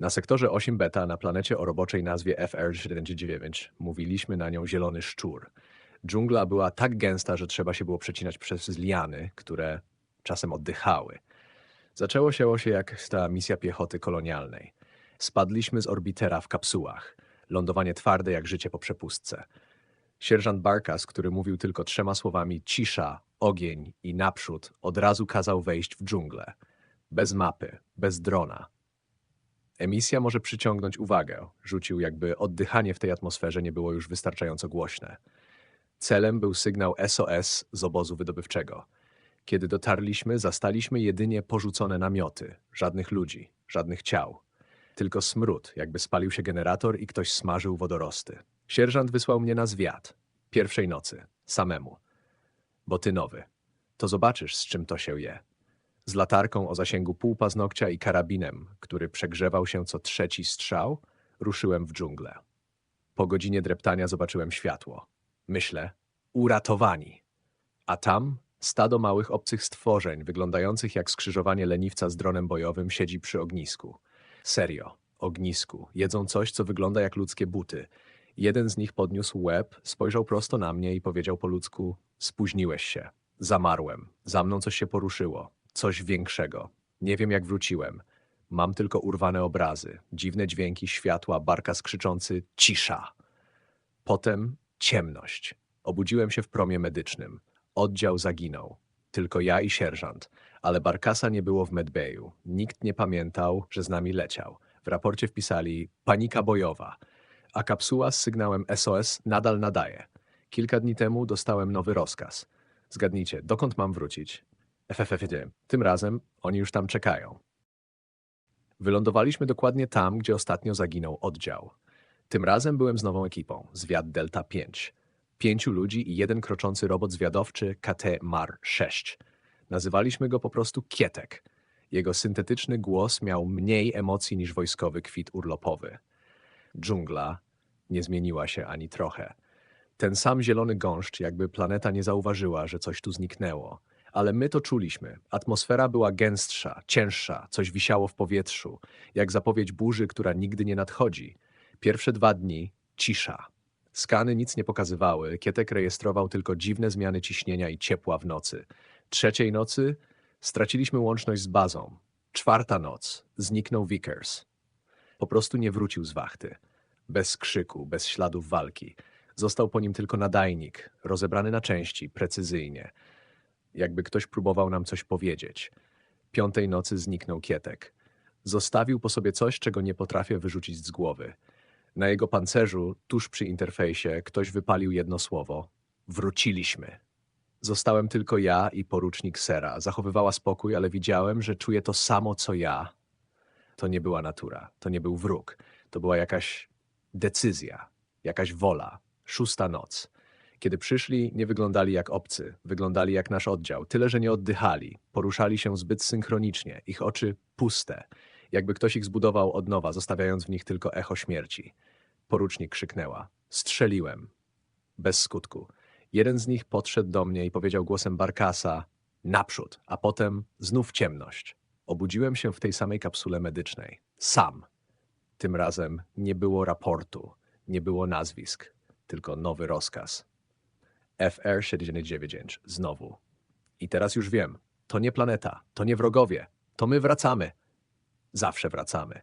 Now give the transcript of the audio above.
Na sektorze 8 beta na planecie o roboczej nazwie FR-79 mówiliśmy na nią zielony szczur. Dżungla była tak gęsta, że trzeba się było przecinać przez liany, które czasem oddychały. Zaczęło się się jak ta misja piechoty kolonialnej. Spadliśmy z orbitera w kapsułach. Lądowanie twarde jak życie po przepustce. Sierżant Barkas, który mówił tylko trzema słowami cisza, ogień i naprzód, od razu kazał wejść w dżunglę. Bez mapy, bez drona. Emisja może przyciągnąć uwagę, rzucił, jakby oddychanie w tej atmosferze nie było już wystarczająco głośne. Celem był sygnał SOS z obozu wydobywczego. Kiedy dotarliśmy, zastaliśmy jedynie porzucone namioty, żadnych ludzi, żadnych ciał. Tylko smród, jakby spalił się generator i ktoś smażył wodorosty. Sierżant wysłał mnie na zwiat. Pierwszej nocy, samemu. Bo ty nowy. To zobaczysz, z czym to się je. Z latarką o zasięgu pół paznokcia i karabinem, który przegrzewał się co trzeci strzał, ruszyłem w dżunglę. Po godzinie dreptania zobaczyłem światło. Myślę, uratowani. A tam stado małych obcych stworzeń, wyglądających jak skrzyżowanie leniwca z dronem bojowym, siedzi przy ognisku. Serio, ognisku. Jedzą coś, co wygląda jak ludzkie buty. Jeden z nich podniósł łeb, spojrzał prosto na mnie i powiedział po ludzku: Spóźniłeś się. Zamarłem. Za mną coś się poruszyło. Coś większego. Nie wiem, jak wróciłem. Mam tylko urwane obrazy, dziwne dźwięki, światła, barka skrzyczący cisza. Potem ciemność. Obudziłem się w promie medycznym. Oddział zaginął. Tylko ja i sierżant. Ale Barkasa nie było w medbayu. Nikt nie pamiętał, że z nami leciał. W raporcie wpisali panika bojowa, a kapsuła z sygnałem SOS nadal nadaje. Kilka dni temu dostałem nowy rozkaz. Zgadnijcie, dokąd mam wrócić? FFFD. Tym razem oni już tam czekają. Wylądowaliśmy dokładnie tam, gdzie ostatnio zaginął oddział. Tym razem byłem z nową ekipą, zwiad Delta 5. Pięciu ludzi i jeden kroczący robot zwiadowczy KT-MAR-6. Nazywaliśmy go po prostu Kietek. Jego syntetyczny głos miał mniej emocji niż wojskowy kwit urlopowy. Dżungla nie zmieniła się ani trochę. Ten sam zielony gąszcz, jakby planeta nie zauważyła, że coś tu zniknęło. Ale my to czuliśmy. Atmosfera była gęstsza, cięższa, coś wisiało w powietrzu, jak zapowiedź burzy, która nigdy nie nadchodzi. Pierwsze dwa dni cisza. Skany nic nie pokazywały, Kietek rejestrował tylko dziwne zmiany ciśnienia i ciepła w nocy. Trzeciej nocy straciliśmy łączność z bazą. Czwarta noc zniknął Vickers. Po prostu nie wrócił z wachty. Bez krzyku, bez śladów walki. Został po nim tylko nadajnik, rozebrany na części, precyzyjnie. Jakby ktoś próbował nam coś powiedzieć. Piątej nocy zniknął Kietek. Zostawił po sobie coś, czego nie potrafię wyrzucić z głowy. Na jego pancerzu, tuż przy interfejsie, ktoś wypalił jedno słowo. Wróciliśmy. Zostałem tylko ja i porucznik Sera. Zachowywała spokój, ale widziałem, że czuje to samo, co ja. To nie była natura, to nie był wróg. To była jakaś decyzja, jakaś wola. Szósta noc. Kiedy przyszli, nie wyglądali jak obcy, wyglądali jak nasz oddział, tyle że nie oddychali, poruszali się zbyt synchronicznie, ich oczy puste, jakby ktoś ich zbudował od nowa, zostawiając w nich tylko echo śmierci. Porucznik krzyknęła. Strzeliłem. Bez skutku. Jeden z nich podszedł do mnie i powiedział głosem Barkasa naprzód, a potem znów ciemność. Obudziłem się w tej samej kapsule medycznej. Sam. Tym razem nie było raportu, nie było nazwisk, tylko nowy rozkaz. FR-79 znowu. I teraz już wiem, to nie planeta, to nie wrogowie, to my wracamy. Zawsze wracamy.